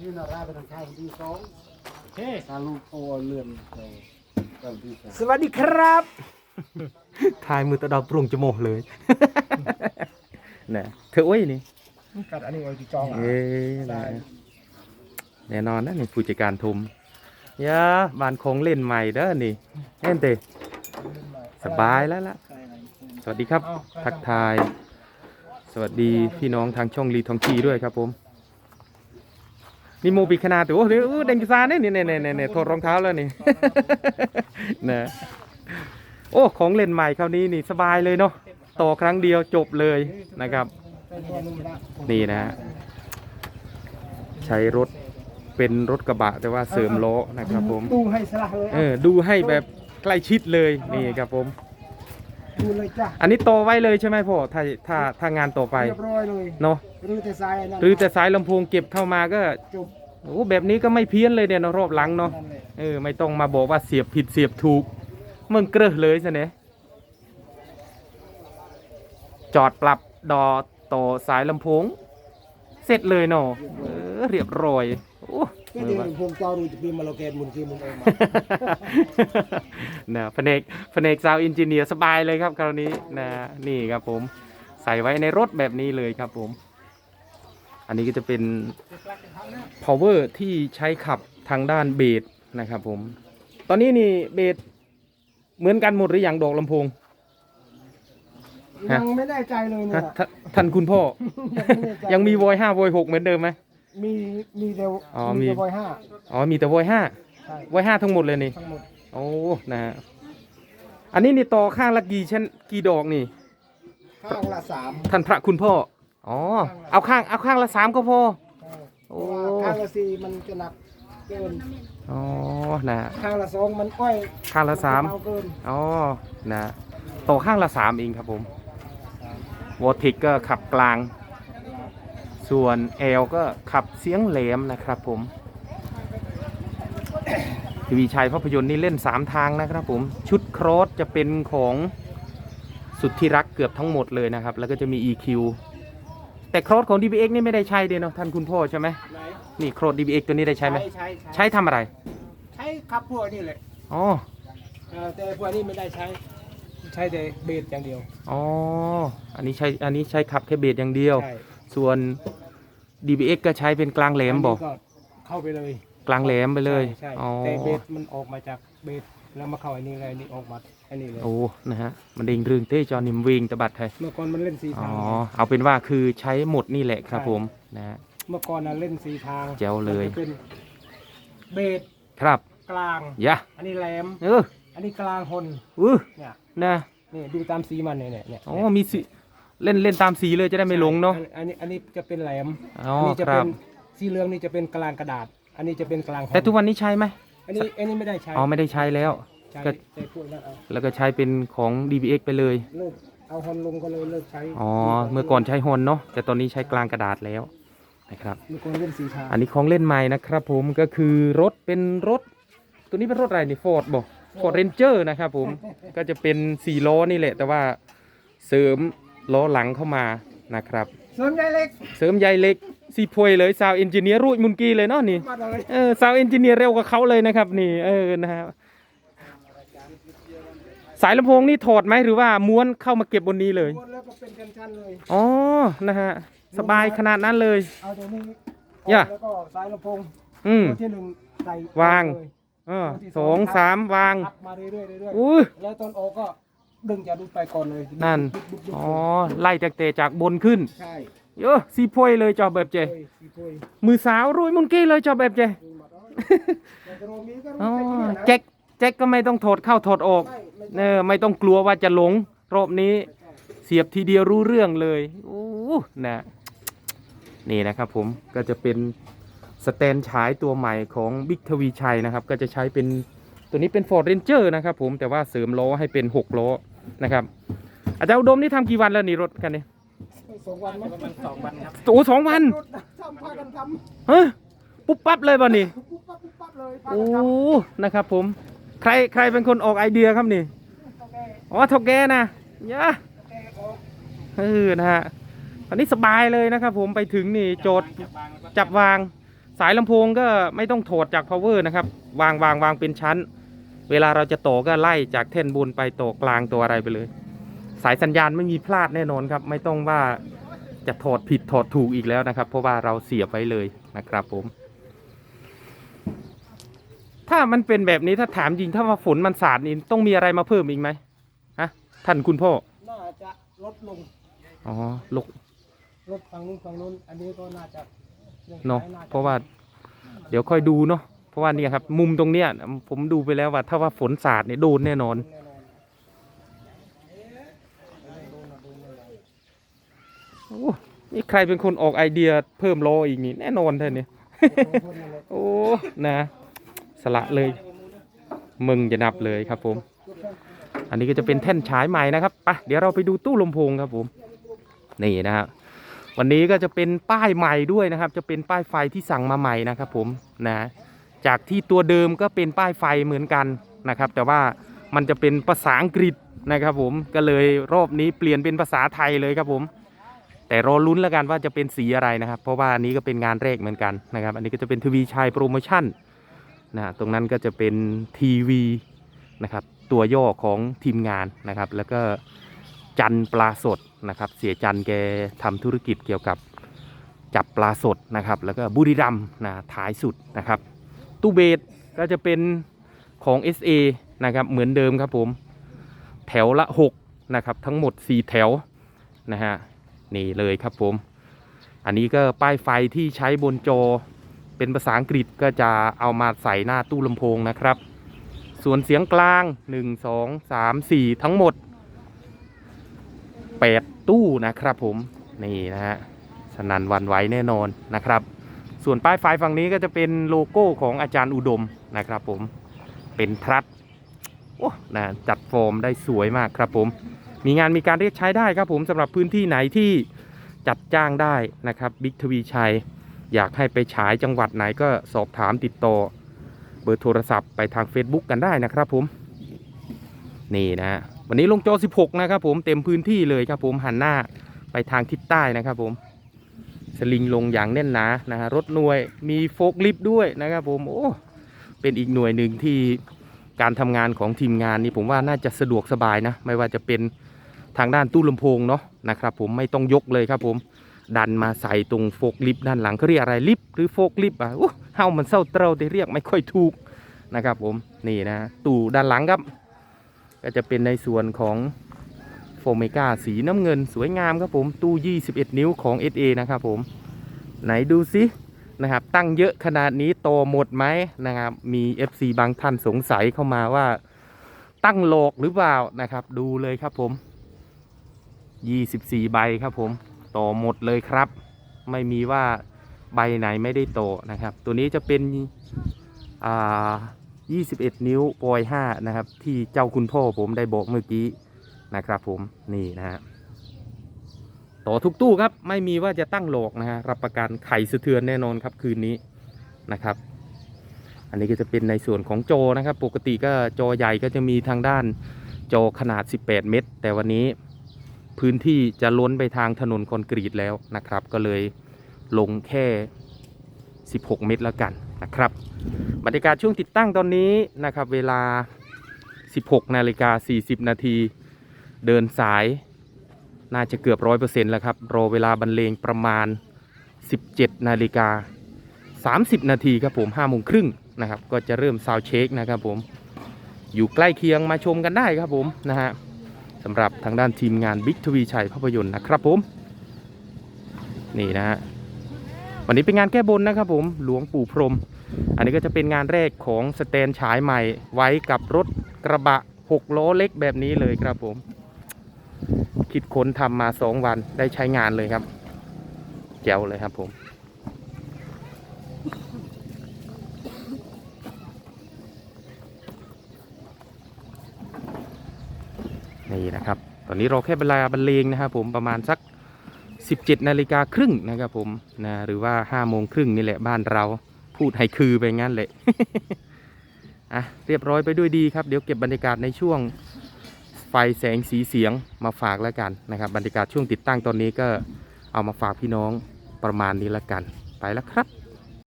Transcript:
ที่นาราเป็นทางข้างที่สองเฮ้การลูกโตเลื่อนไปตอนที่สองสวัสดีครับ ทายมือตะดาวปรุงจมูกเลยนะเธอโอ้ยนี่กัดอันนี้ไว้ที่จองอะเอ้ยได้นะแน่นอนนะนี่ผู้จัดการทุมยาบ้านคงเล่นใหม่เด้อนี่เล่นเตสบายแล้วล่ะ สวัสดีครับ ทักทาย สวัสดีพี่น้องทางช่องรีทองชีด้วยครับผม นี่โมบิขนาดตัวโอ้โหเด้งกระซาเนี่ยนี่เนี่ยเนี่ยเนี่ยถอดรองเท้าแล้วนี่นะโอ้ของเล่นใหม่คราวนี้นี่สบายเลยเนาะต่อครั้งเดียวจบเลยนะครับ นี่นะฮะใช้รถเป็นรถกระบะแต่ว่าเสริมล้อนะครับผมดูให้สละเลยเออดูให้แบบใกล้ชิดเลยนี่ครับผมดูเลยจ้ะอันนี้โตอไว้เลยใช่ไหมพ่อถ้าถ้าถ้างานต่อไปเรียบร้อยเลยเนาะหรือแต่ทรายนั่นหรือแต่สายลำโพงเก็บเข้ามาก็จบ โอ้แบบนี้ก็ไม่เพี้ยนเลยเนี่ยเนาะรอบหลังเนาะนั่นแหละเออไม่ต้องมาบอกว่าเสียบผิดเสียบถูกมึงเกลือเลยซะเนี่ยจอดปรับดอต่อสายลำโพง เสร็จเลยเนาะเออเรียบร้อยโอ้ก็เดี๋ยวผมเจ้าดูจะปีมาโลเกตมุนคือมุนเองมานะแผนกแผนกซาวอินจิเนียร์สบายเลยครับคราวนี้นะนี่ครับผม ใส่ไว้ในรถแบบนี้เลยครับผม อันนี้ก็จะเป็น power ที่ใช้ขับทางด้านเบสนะครับผม ตอนนี้นี่เบสเหมือนกันหมดหรือยังดอกลำโพงฮะยังไม่ได้ใจเลยเนี่ฮะยท่าท่านคุณพ่อ ยังไม่แน่ใจ ยังมีวอยห้าวอยหกเหมือนเดิมไหม มีมีเดียวอ๋อมี มีแต่บอยห้าอ๋อมีแต่วอยห้าใช่วอยห้าทั้งหมดเลยนี่ ทั้งหมดโอ้นะฮะอันนี้นี่ต่อข้างละกี่ชั้นกี่ดอกนี่ ข้างละสามท่านพระคุณพ่อ อ๋อ เอาข้าง เอาข้างละสามก็พอเพราะว่าข้างละสี่มันจะหนักเกิน อ๋อ นะฮะข้างละสองมันก้อยข้างละสามนเบเกินอ๋อ นะฮะต่อข้างละสามเองครับผมวอทิกก็ขับกลาง ส่วนแอลก็ขับเสียงแหลมนะครับผม ทีวีชัยภาพยนตร์นี่เล่น 3 ทางนะครับผม ชุดครอสจะเป็นของสุดที่รักเกือบทั้งหมดเลยนะครับ แล้วก็จะมี EQ แต่ครอสของ DBX นี่ไม่ได้ใช้เดียเนาะท่านคุณพ่อใช่ไหมไหนนี่ครอส DBX ตัวนี้ได้ใช้ไหมใช้ใช้ทำอะไรใช้ขับพวกนี่แหละอ๋อเออแต่พวกนี้ไม่ได้ใช้ ใช้แต่เบสอย่างเดียวอ๋ออันนี้ใช้อันนี้ใช้ขับแค่เบสอย่างเดียว ใช่ส่วน DBX ก็ใช้เป็นกลางแหลมบอกนนี้เข้าไปเลย กลางแหลมไปเลยใช่อ๋อใช่แต่เบสมันออกมาจากเบสแล้วมาเข้าอันนี้เลยอันนี่ออกมาอันนี้เลยโอ้นะฮะมันเด้งเรื่องเต้จอนิมวิงตะบัดไทยเมื่อก่อนมันเล่นสีอ๋อทางเอาเป็นว่าคือใช้หมดนี่แหละครับผมนะฮะ เมื่อก่อนน่ะเล่นสีทางแจ๋วเลย มันจะเป็นเบสครับกลาง ยะอันนี้แหลม เอออันนี้กลางหนอือเนี่ยนะนี่ดูตามสีมันเนี่ยเนี่ยเนี่ยอ๋อมีสีเล่นเล่นตามสีเลยจะได้ไม่หลงเนาะ อันนี้อันนี้จะเป็นแหลมอ๋ออันี้จะคเป็รับนสีเหลืองนี่จะเป็นกลางกระดาษ อันนี้จะเป็นกลางหนแต่ทุกวันนี้ใช้ไหมอันนี้อันนี้ไม่ได้ใช้อ๋อไม่ได้ใช้แล้ว ใช้ก็แต่พวกนั้นเอาแล้วก็ใช้เป็นของ DBX ไปเลย เลิกเอาฮอนลงก็เลยเลิกใช้อ๋อ เมื่อก่อนใช้ฮอนเนาะ แต่ตอนนี้ใช้กลางกระดาษแล้วนะครับ เมื่อก่อนเล่นสีทางอันนี้ของเล่นใหม่นะครับผมก็คือรถเป็นรถ ตัวนี้เป็นรถอะไรนี่ฟอร์ดบอกฟอร์ดเรนเจอร์นะครับผม ก็จะเป็นสี่ล้อนี่แหละ แต่ว่าเสริมล้อหลังเข้ามานะครับ เสริมใหญ่เล็กเสริมใยเหล็กสีพวยเลยซาวเอนจิเนียร์รุ่ยมุนกีเลยเนาะนี่มาเลยเออซาวเอนจิเนียร์เร็วกว่าเขาเลยนะครับนี่เออนะฮะสายลำโพงนี่ถอดไหมหรือว่าม้วนเข้ามาเก็บบนนี้เลยม้วนแล้วก็เป็นชั้นๆเลยอ๋อนะฮะสบายขนาดนั้นเลยเอาตัวนี้ย่ะแล้วก็สายลำโพงอืมตัวที่หนึ่งใส่วางเลยเออสองสามวางอัพมาเรื่อยๆเรื่อยอุ้ยๆแล้วตอนออกก็ ดึงจะดูไปก่อนเลยนั่นบุ๊บบุ๊บบุ๊บอ๋อ ไล่จากเตะจากบนขึ้น ใช่เยอะซีพวยเลยจอแบบเจ โอ้ยสีถ้วยมือสาวรุ่ยมุนกี้เลยจอแบบเจ ดูมาแล้วแต่กระโดดนี้ก็อ๋อรู้สึกเนี่ยนะ แจ็คแจ็คก็ไม่ต้องถอดเข้าถอดออก ไม่ไม่เออไม่ต้องกลัวว่าจะหลง รอบนี้ เสียบทีเดียวรู้เรื่องเลยโอ้นะนี่นะครับผมก็จะเป็นสแตนฉายตัวใหม่ของบิ๊กทวีชัยนะครับ ก็จะใช้เป็นตัวนี้เป็น Ford Ranger นะครับผมแต่ว่าเสริมล้อให้เป็น 6 ล้อ นะครับ อาจารย์อุดมนี่ทำกี่วันแล้วนี่รถคันนี้สองวันมั้งประมาณสองวันครับโอ้สองวันทำพากันทเฮ้ยปุ๊บปั๊บเลยบ่นี่ำปุ๊บปั๊บปุ๊บปั๊บเลยพาโอ้กันทนะครับผม ใครใครเป็นคนออกไอเดียครับนี่ำโอเคอ๋อเทาแกนะยะโอเคออกเออนะฮะอันนี้สบายเลยนะครับผมไปถึงนี่โจทย์ จับวางสายลำโพงก็ไม่ต้องถอดจาก power นะครับ วางวางวางเป็นชั้น เวลาเราจะต่อก็ไล่จากแท่นบนไปต่อกลางตัวอะไรไปเลย สายสัญญาณไม่มีพลาดแน่นอนครับ ไม่ต้องว่าจะถอดผิดถอดถูกอีกแล้วนะครับ เพราะว่าเราเสียบไว้เลยนะครับผม ถ้ามันเป็นแบบนี้ถ้าถามจริงถ้าว่าฝนมันสาดนี่ต้องมีอะไรมาเพิ่มอีกไหมฮะท่านคุณพ่อน่าจะลดลงอ๋อลกลดฝั่งนู้นฝั่งนู้นอันนี้ก็น่าจะยังเนาะใช้จเพราะว่า เดี๋ยวค่อยดูเนาะ เพราะว่าเนี่ยครับ มุมตรงเนี้ยผมดูไปแล้วว่า ถ้าว่าฝนสาดเนี่ยโดนแน่นอน โอ้นี่ใครเป็นคนออกไอเดียเพิ่มโลอีกนี่แน่นอนท่านี้โดนนั่นแหละโอ้ นะ สละเลย มึงจะนับเลยครับผม อันนี้ก็จะเป็นแท่นฉายใหม่นะครับไปเดี๋ยวเราไปดูตู้ลำโพงครับผม นี่นะครับวันนี้ก็จะเป็นป้ายใหม่ด้วยนะครับ จะเป็นป้ายไฟที่สั่งมาใหม่นะครับผมนะ จากที่ตัวเดิมก็เป็นป้ายไฟเหมือนกันนะครับ แต่ว่ามันจะเป็นภาษาอังกฤษนะครับผมก็เลยรอบนี้เปลี่ยนเป็นภาษาไทยเลยครับผม แต่รอลุ้นแล้วกันว่าจะเป็นสีอะไรนะครับ เพราะว่าอันนี้ก็เป็นงานแรกเหมือนกันนะครับ อันนี้ก็จะเป็นทวีชัยโปรโมชั่นนะตรงนั้นก็จะเป็นทีวีนะครับ ตัวย่อของทีมงานนะครับ แล้วก็จันปลาสดนะครับ เสียจันแกทำธุรกิจเกี่ยวกับจับปลาสดนะครับ แล้วก็บุรีรัมย์นะท้ายสุดนะครับ ตู้เบสก็จะเป็นของ SA นะครับเหมือนเดิมครับผม แถวละ 6 นะครับ ทั้งหมด 4 แถวนะฮะนี่เลยครับผม อันนี้ก็ป้ายไฟที่ใช้บนจอเป็นภาษาอังกฤษก็จะเอามาใส่หน้าตู้ลำโพงนะครับ ส่วนเสียงกลาง 1 2 3 4 ทั้งหมด 8 ตู้นะครับผม นี่นะฮะสนันวันไหวแน่นอนนะครับ ส่วนป้ายไฟฝั่งนี้ก็จะเป็นโลโก้ของอาจารย์อุดมนะครับผมเป็นพลัดโอ้นะจัดโฟอร์มได้สวยมากครับผม มีงานมีการเรียกใช้ได้ครับผมสำหรับพื้นที่ไหนที่จัดจ้างได้นะครับบิ๊กทวีชัย อยากให้ไปฉายจังหวัดไหนก็สอบถามติดต่อ เบอร์โทรศัพท์ไปทาง Facebook กันได้นะครับผม นี่นะฮะวันนี้ลงจอ 16 นะครับผมเต็มพื้นที่เลยครับผมหันหน้าไปทางทิศใต้นะครับผม สลิงลงอย่างแน่นหนานะฮะรถหน่วยมีโฟกลิฟด้วยนะครับผมโอ้เป็นอีกหน่วยหนึ่งที่การทำงานของทีมงานนี่ผมว่าน่าจะสะดวกสบายนะ ไม่ว่าจะเป็นทางด้านตู้ลำโพงเนาะนะครับผมไม่ต้องยกเลยครับผมดันมาใส่ตรงโฟกลิฟด้านหลังเขาเรียกอะไรลิฟหรือโฟกลิฟอะโอ้เฮ้ามันเศร้าเตราแต่เรียกไม่ค่อยถูกนะครับผมนี่นะตู้ด้านหลังครับ ก็จะเป็นในส่วนของ โฟเมกาสีน้ำเงินสวยงามครับผมตู้ 21 นิ้วของ SA นะครับผม ไหนดูสินะครับ ตั้งเยอะขนาดนี้โตหมดไหมนะครับ มี FC บางท่านสงสัยเข้ามาว่าตั้งโลกหรือเปล่านะครับ ดูเลยครับผม 24 ใบครับผมโตหมดเลยครับ ไม่มีว่าใบไหนไม่ได้โตนะครับ ตัวนี้จะเป็นอ่า21 นิ้วปอย5นะครับ ที่เจ้าคุณพ่อผมได้บอกเมื่อกี้ นะครับผมนี่นะฮะต่อทุกตู้ครับไม่มีว่าจะตั้งโหลกนะฮะรับประกันไข่สะเทือนแน่นอนครับคืนนี้นะครับ อันนี้ก็จะเป็นในส่วนของจอนะครับ ปกติก็จอใหญ่ก็จะมีทางด้านจอขนาด 18 เมตร แต่วันนี้พื้นที่จะล้นไปทางถนนคอนกรีตแล้วนะครับ ก็เลยลงแค่ 16 เมตรแล้วกันนะครับบรรยากาศช่วงติดตั้งตอนนี้นะครับ เวลา 16 นาฬิกา 40 นาที เดินสาย น่าจะเกือบร้อยเปอร์เซ็นต์แล้วครับ รอเวลาบรรเลงประมาณ 17 นาฬิกา 30 นาทีครับผม5โมงครึ่งนะครับ ก็จะเริ่มซาวเช็คนะครับผม อยู่ใกล้เคียงมาชมกันได้ครับผมนะฮะสำหรับทางด้านทีมงานบิ๊กทวีชัยภาพยนตร์นะครับผม นี่นะฮะวันนี้เป็นงานแก้บนนะครับผมหลวงปู่พรม อันนี้ก็จะเป็นงานแรกของสแตนฉายใหม่ไว้กับรถกระบะ 6 ล้อเล็กแบบนี้เลยครับผม คิดค้นทำมา2วันได้ใช้งานเลยครับแจ๋วเลยครับผม นี่นะครับ ตอนนี้เรอแค่เวลาบรรเลงนะครับผมประมาณสัก 17นาฬิกาครึ่งนะครับผมนะหรือว่า5โมงครึ่งนี่แหละบ้านเราพูดให้คือไปงั้นแหละอะเรียบร้อยไปด้วยดีครับ เดี๋ยวเก็บบรรยากาศในช่วง ไฟแสงสีเสียงมาฝากแล้วกันนะครับ บรรยากาศช่วงติดตั้งตอนนี้ก็เอามาฝากพี่น้องประมาณนี้แล้วกัน ไปแล้วครับ